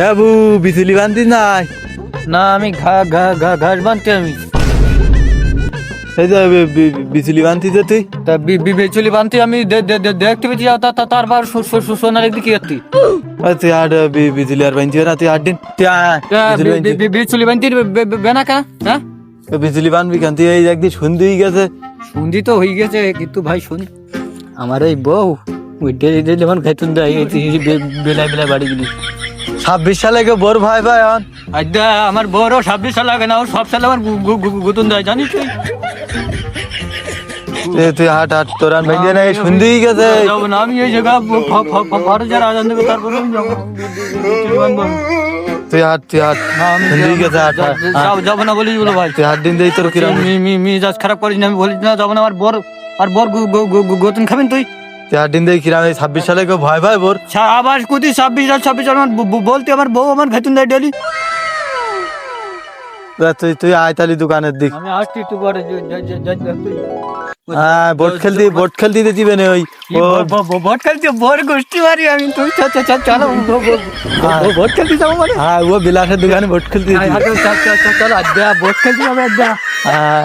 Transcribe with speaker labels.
Speaker 1: হ্যাঁ বু বিচুলি বান্ধিস নাই?
Speaker 2: না আমি ঘা ঘা ঘা ঘাস বানতে আমি।
Speaker 1: এই যে বিচুলি বান্ধিস যে তুই?
Speaker 2: তা বিচুলি বানতে আমি দেখতে পেয়েছি আর তা- তা- তারপর সো- সো- সো- সোনার একদিকে কি
Speaker 1: তুই বি- বিচুলি আর বানছিস না তুই আট দিন। বিচুলি বানছিস।
Speaker 2: বেনা কা হ্যাঁ?
Speaker 1: বিচুলি বানবি কেন? তুই এই একদিন সন্ধে হয়ে গেছে।
Speaker 2: শুনছি তো হয়ে গেছে কিন্তু ভাই শুন আমার এই বউ ওই ডেলি ডেলি আমার খাইতুন দেয় বেলায় বেলায় বাড়ি গেলি।
Speaker 1: ছাব্বিশ সালে কে বড় ভাই ভাই হন
Speaker 2: আজ্ঞা আমার বড় ছাব্বিশ সাল লাগে না ও সব সালে আমার গুতুন দেয় জানিস তুই
Speaker 1: হাট হাট তোর আর ভাই না সন্ধে হয়ে গেছে
Speaker 2: আমি এই জায়গা ফটো যারা আজান দেবে তারপরে।
Speaker 1: তুই হাট তুই হাট হয়ে গেছে হাট হাট।
Speaker 2: যাবো- না বলিস বলো ভাই
Speaker 1: তুই হাট দিন দেই তোর কিরম
Speaker 2: মি মি মিজাজ খারাপ করিস না আমি বলিস না যাব না আমার বর আর বর গোতন খাবেন তুই
Speaker 1: দেই কিরাম এই ছাব্বিশ সালে কে ভয় ভাই বোর?
Speaker 2: আবার কুদি ছাব্বিশ আর ছাব্বিশ আর আমার বলতে আমার বউ আমার খাইতুন দেয় ডেলি।
Speaker 1: তুই তুই আয় তালি দোকানের দিক।
Speaker 2: আমি আসছি একটু পরে
Speaker 1: হ্যাঁ বোট খেলতে বোট খেলতে দিবে না ওই।
Speaker 2: কি
Speaker 1: ও
Speaker 2: ব- ব- ব- ভোট খেলতে বর গোষ্ঠী মারি আমি। তুই চলো ব- ব- ব- ব- ভোট খেলতে যাব মানে?
Speaker 1: হ্যাঁ ও বিলাসের দোকানে বোট খেলতে
Speaker 2: চলো আড্ডা ভোট খেলতে যাবে আড্ডা।
Speaker 1: হ্যাঁ।